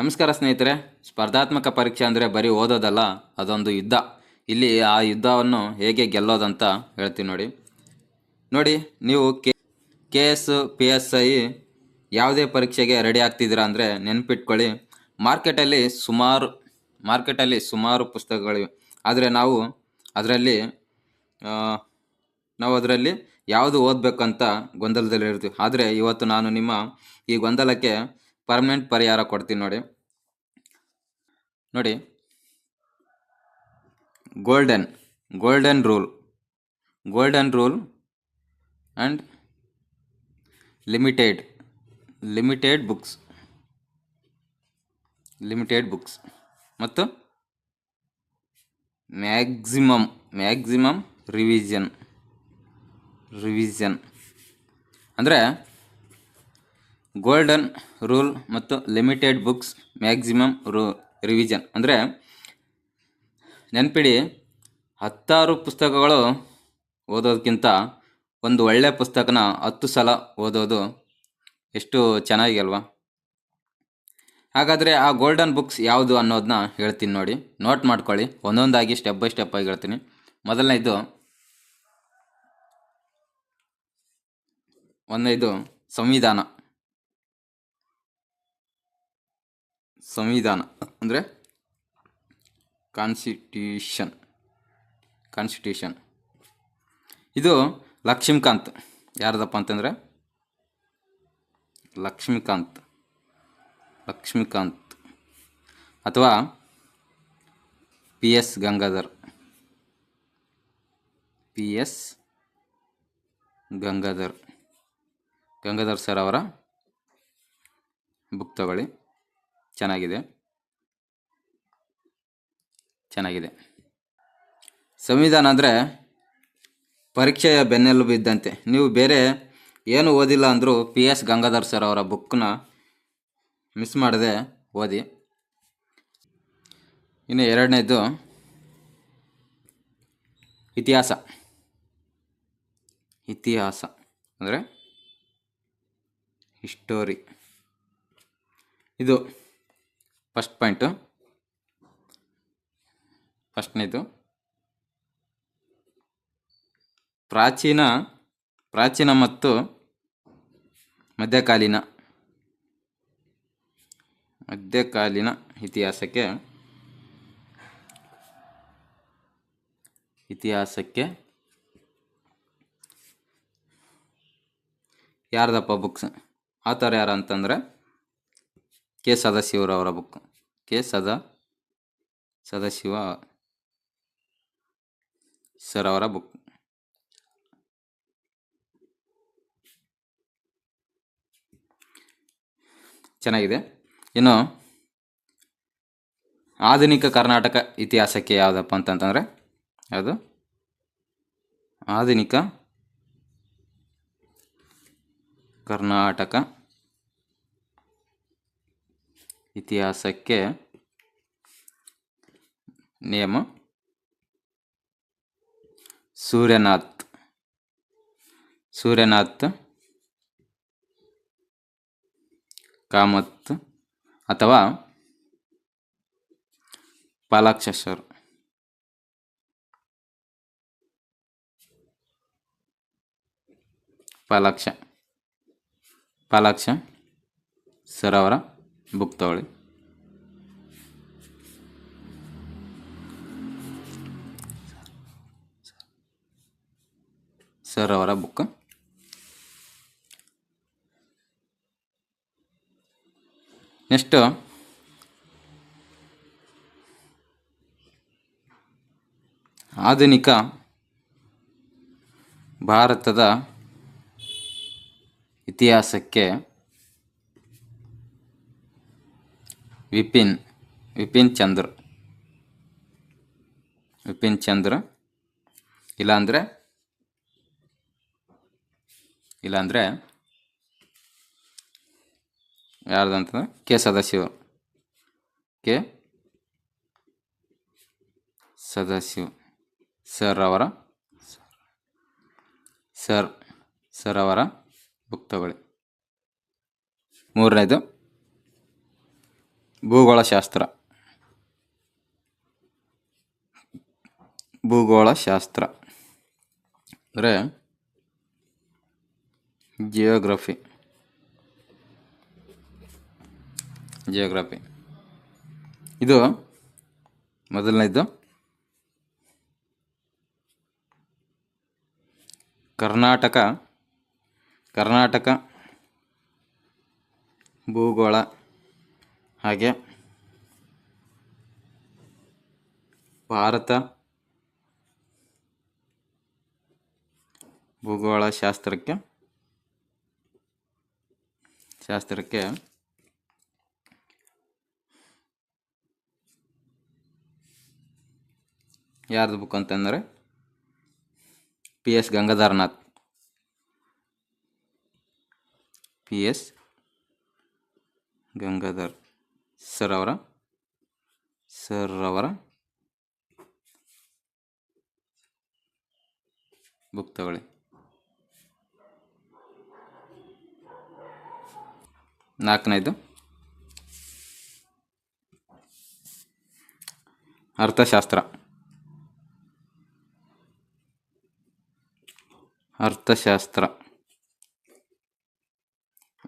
ನಮಸ್ಕಾರ ಸ್ನೇಹಿತರೆ, ಸ್ಪರ್ಧಾತ್ಮಕ ಪರೀಕ್ಷೆ ಅಂದರೆ ಬರೀ ಓದೋದಲ್ಲ, ಅದೊಂದು ಯುದ್ಧ. ಇಲ್ಲಿ ಆ ಯುದ್ಧವನ್ನು ಹೇಗೆ ಗೆಲ್ಲೋದಂತ ಹೇಳ್ತೀನಿ ನೋಡಿ. ನೋಡಿ, ನೀವು K K S P S I ಯಾವುದೇ ಪರೀಕ್ಷೆಗೆ ರೆಡಿ ಆಗ್ತಿದ್ದೀರಾ ಅಂದರೆ ನೆನಪಿಟ್ಕೊಳ್ಳಿ. ಮಾರ್ಕೆಟಲ್ಲಿ ಸುಮಾರು ಮಾರ್ಕೆಟಲ್ಲಿ ಸುಮಾರು ಪುಸ್ತಕಗಳಿವೆ. ಆದರೆ ನಾವು ಅದರಲ್ಲಿ ನಾವು ಅದರಲ್ಲಿ ಯಾವುದು ಓದಬೇಕಂತ ಗೊಂದಲದಲ್ಲಿರ್ತೀವಿ. ಆದರೆ ಇವತ್ತು ನಾನು ನಿಮ್ಮ ಈ ಗೊಂದಲಕ್ಕೆ ಪರ್ಮನೆಂಟ್ ಪರಿಹಾರ ಕೊಡ್ತೀನಿ ನೋಡಿ. ನೋಡಿ. Golden golden rule golden rule and limited limited books limited books ಮತ್ತು ಮ್ಯಾಕ್ಸಿಮಮ್ ಮ್ಯಾಕ್ಸಿಮಮ್ ರಿವಿಷನ್ ರಿವಿಷನ್ ಅಂದರೆ ಗೋಲ್ಡನ್ ರೂಲ್ ಮತ್ತು ಲಿಮಿಟೆಡ್ ಬುಕ್ಸ್ ಮ್ಯಾಕ್ಸಿಮಮ್ ರೂ ರಿವಿಷನ್ ಅಂದರೆ ನೆನ್ಪಿಡಿ, ಹತ್ತಾರು ಪುಸ್ತಕಗಳು ಓದೋದಕ್ಕಿಂತ ಒಂದು ಒಳ್ಳೆಯ ಪುಸ್ತಕನ ಹತ್ತು ಸಲ ಓದೋದು ಎಷ್ಟು ಚೆನ್ನಾಗಿ ಅಲ್ವಾ? ಹಾಗಾದರೆ ಆ ಗೋಲ್ಡನ್ ಬುಕ್ಸ್ ಯಾವುದು ಅನ್ನೋದನ್ನ ಹೇಳ್ತೀನಿ ನೋಡಿ. ನೋಟ್ ಮಾಡ್ಕೊಳ್ಳಿ. ಒಂದೊಂದಾಗಿ ಸ್ಟೆಪ್ ಬೈ ಸ್ಟೆಪ್ ಆಗಿ ಹೇಳ್ತೀನಿ. ಮೊದಲನೇದು, ಒಂದನೇದು ಸಂವಿಧಾನ. ಸಂವಿಧಾನ ಅಂದರೆ ಕಾನ್ಸ್ಟಿಟ್ಯೂಷನ್ ಕಾನ್ಸ್ಟಿಟ್ಯೂಷನ್ ಇದು ಲಕ್ಷ್ಮೀಕಾಂತ್. ಯಾರದಪ್ಪ ಅಂತಂದರೆ? ಲಕ್ಷ್ಮೀಕಾಂತ್. ಲಕ್ಷ್ಮೀಕಾಂತ್. ಅಥವಾ P S Gangadhar. P S Gangadhar. Gangadhar sir ಅವರ ಬುಕ್ ತಗೊಳ್ಳಿ. ಚೆನ್ನಾಗಿದೆ. ಚೆನ್ನಾಗಿದೆ. ಸಂವಿಧಾನ ಅಂದರೆ ಪರೀಕ್ಷೆಯ ಬೆನ್ನೆಲುಬು ಇದ್ದಂತೆ. ನೀವು ಬೇರೆ ಏನು ಓದಿಲ್ಲ ಅಂದರೂ ಪಿ ಎಸ್ ಗಂಗಾಧರ್ ಸರ್ ಅವರ ಬುಕ್ನ ಮಿಸ್ ಮಾಡದೆ ಓದಿ. ಇನ್ನು ಎರಡನೇದು ಇತಿಹಾಸ. ಇತಿಹಾಸ ಅಂದರೆ ಹಿಸ್ಟೋರಿ ಇದು ಫಸ್ಟ್ ಪಾಯಿಂಟು. ಫಸ್ಟ್ನೇದು. ಪ್ರಾಚೀನ ಪ್ರಾಚೀನ ಮತ್ತು ಮಧ್ಯಕಾಲೀನ. ಮಧ್ಯಕಾಲೀನ ಇತಿಹಾಸಕ್ಕೆ ಇತಿಹಾಸಕ್ಕೆ ಯಾರ್ದಪ್ಪ ಬುಕ್ಸ್ ಆ ಥರ ಯಾರು ಅಂತಂದರೆ ಕೆ ಸದಾಶಿವರವರ ಬುಕ್. ಕೆ ಸದಾ, ಸದಾಶಿವ ಸರ್ ಅವರ ಬುಕ್. ಚೆನ್ನಾಗಿದೆ. ಇನ್ನು ಆಧುನಿಕ ಕರ್ನಾಟಕ ಇತಿಹಾಸಕ್ಕೆ ಯಾವುದಪ್ಪ ಅಂತಂತಂದರೆ ಯಾವುದು? ಆಧುನಿಕ ಕರ್ನಾಟಕ ಇತಿಹಾಸಕ್ಕೆ ನೇಮ ಸೂರ್ಯನಾಥ್. ಸೂರ್ಯನಾಥ್ ಕಾಮತ್ ಅಥವಾ ಪಾಲಾಕ್ಷ ಸರ್ ಪಾಲಾಕ್ಷ ಪಾಲಾಕ್ಷ ಸರ್ ಅವರ ಬುಕ್ ತಗೊಳ್ಳಿ ಸರ್ ಅವರ ಬುಕ್. ನೆಕ್ಸ್ಟು. ಆಧುನಿಕ ಭಾರತದ ಇತಿಹಾಸಕ್ಕೆ ವಿಪಿನ್ ವಿಪಿನ್ ಚಂದ್ರ. ವಿಪಿನ್ ಚಂದ್ರ. ಇಲ್ಲಾಂದರೆ ಇಲ್ಲಾಂದರೆ ಯಾರ್ದಂತಂದ್ರೆ K Sadashiva K Sadashiva sir ಅವರ, ಸರ್ ಸರ್ ಅವರ ಬುಕ್ ತಗೊಳ್ಳಿ ಮೂರನೇದು ಭೂಗೋಳಶಾಸ್ತ್ರ. ಭೂಗೋಳಶಾಸ್ತ್ರ. ಅಂದರೆ ಜಿಯೋಗ್ರಫಿ ಜಿಯೋಗ್ರಫಿ ಇದು ಮೊದಲನೇದು ಕರ್ನಾಟಕ ಕರ್ನಾಟಕ ಭೂಗೋಳ. ಹಾಗೆ ಭಾರತ ಭೂಗೋಳ ಶಾಸ್ತ್ರಕ್ಕೆ ಶಾಸ್ತ್ರಕ್ಕೆ ಯಾರ್ದು ಬುಕ್ ಅಂತಂದರೆ P S Gangadharnath. P S Gangadhar sir ಅವರ? ಸರ್ ಅವರ? ಬುಕ್ ತಗೊಳ್ಳಿ. ನಾಲ್ಕನೇದು. ಅರ್ಥಶಾಸ್ತ್ರ. ಅರ್ಥಶಾಸ್ತ್ರ.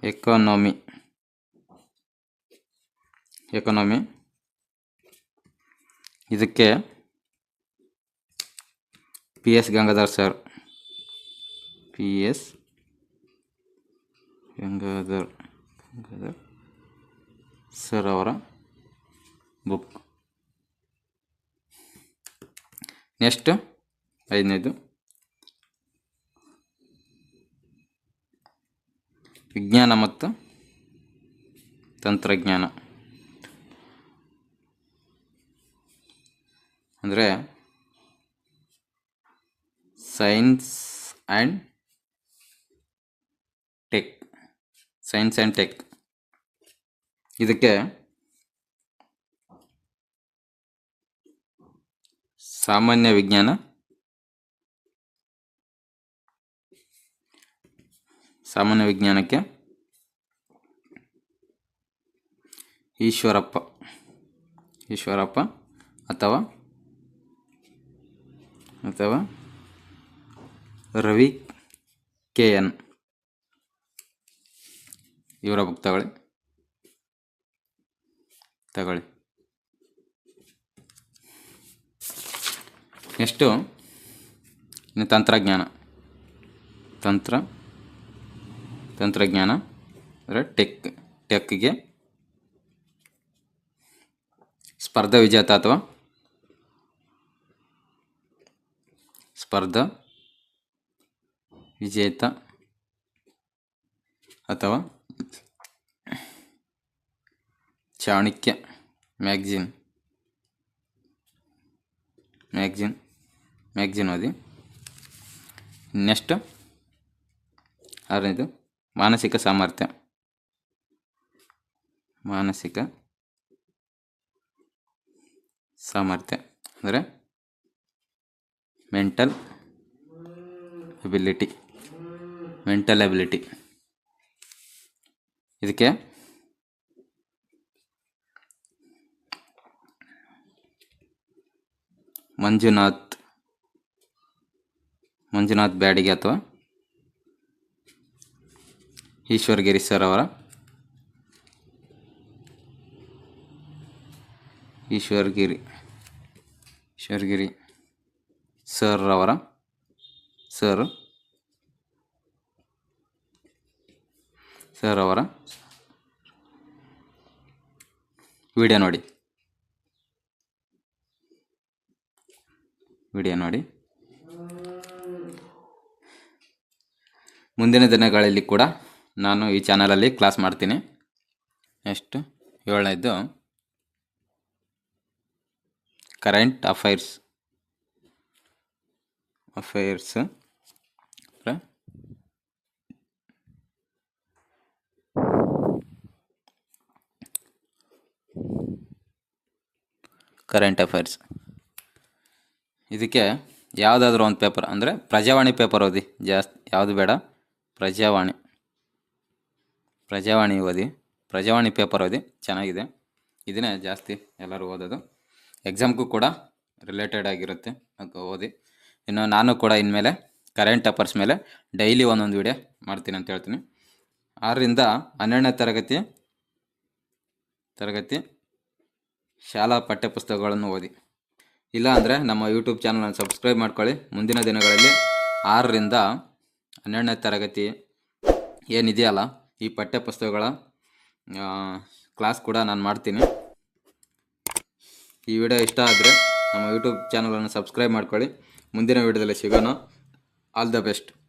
ಎಕಾನಮಿ ಎಕಾನಮಿ ಇದಕ್ಕೆ P S Gangadhar sir P S Gangadhar Gangadhar sir ಅವರ ಬುಕ್ ನೆಕ್ಸ್ಟ್ ಐದನೇದು. ವಿಜ್ಞಾನ ಮತ್ತು ತಂತ್ರಜ್ಞಾನ. ಅಂದರೆ science and tech, science and tech. ಇದಕ್ಕೆ ಸಾಮಾನ್ಯ ವಿಜ್ಞಾನ, ಸಾಮಾನ್ಯ ವಿಜ್ಞಾನಕ್ಕೆ ಈಶ್ವರಪ್ಪ ಈಶ್ವರಪ್ಪ ಅಥವಾ ಅಥವಾ ರವಿ ಕೆ ಎನ್. ಇವರ ಬುಕ್ ತಗೊಳ್ಳಿ ತಗೊಳ್ಳಿ. ನೆಕ್ಸ್ಟು ಇನ್ನು ತಂತ್ರಜ್ಞಾನ. ತಂತ್ರ, ತಂತ್ರಜ್ಞಾನ ಅಂದರೆ ಟೆಕ್, ಟೆಕ್ಗೆ ಸ್ಪರ್ಧಾ ವಿಜೇತ ಅಥವಾ ಸ್ಪರ್ಧಾ, ವಿಜೇತ ಅಥವಾ ಚಾಣಕ್ಯ ಮ್ಯಾಗ್ಝಿನ್ ಮ್ಯಾಗ್ಝಿನ್ ಮ್ಯಾಗ್ಝಿನ್ ಓದಿ. ನೆಕ್ಸ್ಟ್ ಆರನೇದು ಮಾನಸಿಕ ಸಾಮರ್ಥ್ಯ. ಮಾನಸಿಕ ಸಾಮರ್ಥ್ಯ ಅಂದರೆ ಮೆಂಟಲ್ ಎಬಿಲಿಟಿ ಮೆಂಟಲ್ ಎಬಿಲಿಟಿ ಇದಕ್ಕೆ ಮಂಜುನಾಥ್ ಮಂಜುನಾಥ್ ಬ್ಯಾಡಿಗೆ ಅಥವಾ ಈಶ್ವರಗಿರಿ ಸರ್ ಅವರ ಈಶ್ವರಗಿರಿ ಈಶ್ವರಗಿರಿ. ಸರ್ ಅವರ ಸರ್. ಸರ್ ಅವರ ವಿಡಿಯೋ ನೋಡಿ. ವಿಡಿಯೋ ನೋಡಿ. ಮುಂದಿನ ದಿನಗಳಲ್ಲಿ ಕೂಡ ನಾನು ಈ ಚಾನಲಲ್ಲಿ ಕ್ಲಾಸ್ ಮಾಡ್ತೀನಿ. Next ಏಳನೇದು current affairs. Affairs current affairs ಇದಕ್ಕೆ ಯಾವುದಾದ್ರೂ ಒಂದು ಪೇಪರ್ ಅಂದರೆ ಪ್ರಜಾವಾಣಿ ಪೇಪರ್ ಓದಿ. ಜಾಸ್ತಿ ಯಾವುದು ಬೇಡ? ಪ್ರಜಾವಾಣಿ. ಪ್ರಜಾವಾಣಿ ಓದಿ. ಪ್ರಜಾವಾಣಿ ಪೇಪರ್ ಓದಿ. ಚೆನ್ನಾಗಿದೆ. ಇದನ್ನೇ ಜಾಸ್ತಿ ಎಲ್ಲರೂ ಓದೋದು. ಎಕ್ಸಾಮ್ಗೂ ಕೂಡ ರಿಲೇಟೆಡ್ ಆಗಿರುತ್ತೆ. ಓದಿ. ಇನ್ನು ನಾನು ಕೂಡ ಇನ್ಮೇಲೆ ಕರೆಂಟ್ ಅಫರ್ಸ್ ಮೇಲೆ ಡೈಲಿ ಒಂದೊಂದು ವಿಡಿಯೋ ಮಾಡ್ತೀನಿ ಅಂತ ಹೇಳ್ತೀನಿ. ಆರರಿಂದ ಹನ್ನೆರಡನೇ ತರಗತಿ ತರಗತಿ, ಶಾಲಾ ಪಠ್ಯಪುಸ್ತಕಗಳನ್ನು ಓದಿ. ಇಲ್ಲ ಅಂದರೆ ನಮ್ಮ ಯೂಟ್ಯೂಬ್ ಚಾನಲನ್ನು ಸಬ್ಸ್ಕ್ರೈಬ್ ಮಾಡ್ಕೊಳ್ಳಿ. ಮುಂದಿನ ದಿನಗಳಲ್ಲಿ ಆರರಿಂದ ಹನ್ನೆರಡನೇ ತರಗತಿ ಏನಿದೆಯಲ್ಲ, ಈ ಪಠ್ಯಪುಸ್ತಕಗಳ ಕ್ಲಾಸ್ ಕೂಡ ನಾನು ಮಾಡ್ತೀನಿ. ಈ ವಿಡಿಯೋ ಇಷ್ಟ ಆದರೆ ನಮ್ಮ ಯೂಟ್ಯೂಬ್ ಚಾನಲನ್ನು ಸಬ್ಸ್ಕ್ರೈಬ್ ಮಾಡ್ಕೊಳ್ಳಿ. ಮುಂದಿನ ವಿಡಿಯೋದಲ್ಲಿ ಸಿಗೋಣ. All the best